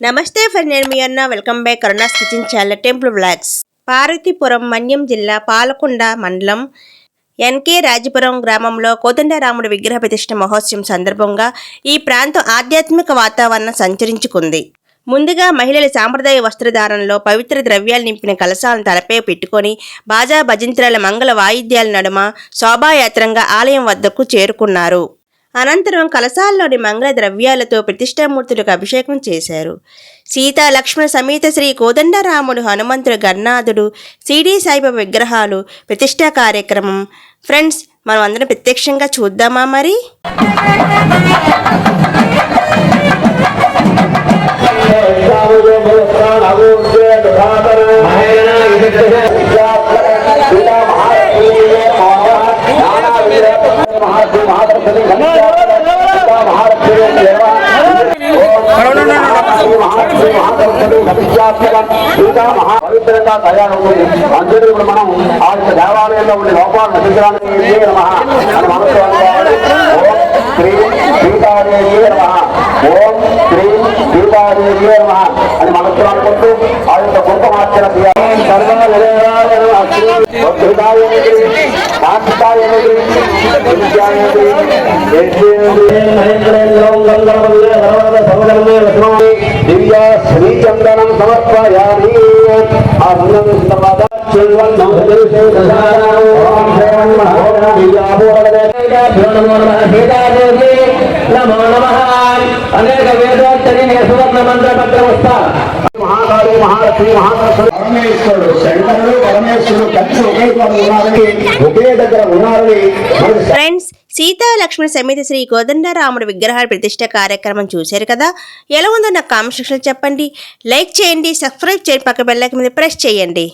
నమస్తే ఫర్ నేను మీ అన్న. Welcome back Karuna's kitchen channel temple vlogs Parvathipuram Manyam జిల్లా పాలకొండ మండలం ఎన్కే రాజపురం గ్రామంలో కోదండరాముడి విగ్రహ ప్రతిష్ఠ మహోత్సవం సందర్భంగా ఈ ప్రాంతం ఆధ్యాత్మిక వాతావరణం సంచరించుకుంది. ముందుగా మహిళల సాంప్రదాయ వస్త్రధారణలో పవిత్ర ద్రవ్యాలు నింపిన కలశాలను తలపై పెట్టుకొని బాజా భజంత్రాల మంగళ వాయిద్యాల నడుమ శోభాయాత్రంగా ఆలయం వద్దకు చేరుకున్నారు. అనంతరం కలశాల్లోని మంగళ ద్రవ్యాలతో ప్రతిష్టామూర్తులకు అభిషేకం చేశారు. సీతా లక్ష్మణ సమేత శ్రీ కోదండరాముడు హనుమంతుడు గన్నాథుడు సిడి సాయిబాబా విగ్రహాలు ప్రతిష్టా కార్యక్రమం. ఫ్రెండ్స్ మనం అందరం ప్రత్యక్షంగా చూద్దామా మరి? పవిత్రంగా తయారవుతుంది అందుకే ఇప్పుడు మనం ఆ యొక్క దేవాలయంలో ఉండే లోపాలు నటించడానికి ఓం శ్రీ సీతాదేవి నమ ఓం సీతాదేవి నమ అని మనసు అనుకుంటూ ఆ యొక్క గొప్ప చేయాలి విజయాయ నమః. శ్రీ వక్రతాయ నమః. శాంతాయ నమః. విద్యాయ నమః. యజ్ఞేంద్రియ మహేంద్రేంద్రం గంగవల్లే సర్వద సమగర్మే లక్ష్మణే దివ్య కలిసి ఒకే చోట ఉన్నారని ఒకే దగ్గర ఉన్నారని ఫ్రెండ్స్ సీతా లక్ష్మణ సమేత శ్రీ కోదండరాముడి విగ్రహాల ప్రతిష్ట కార్యక్రమం చూశారు కదా? ఎలా ఉందో నాకు కామెంట్ సెక్షన్లో చెప్పండి. లైక్ చేయండి సబ్స్క్రైబ్ చేయండి పక్క బెల్లైకన్ మీద ప్రెస్ చేయండి.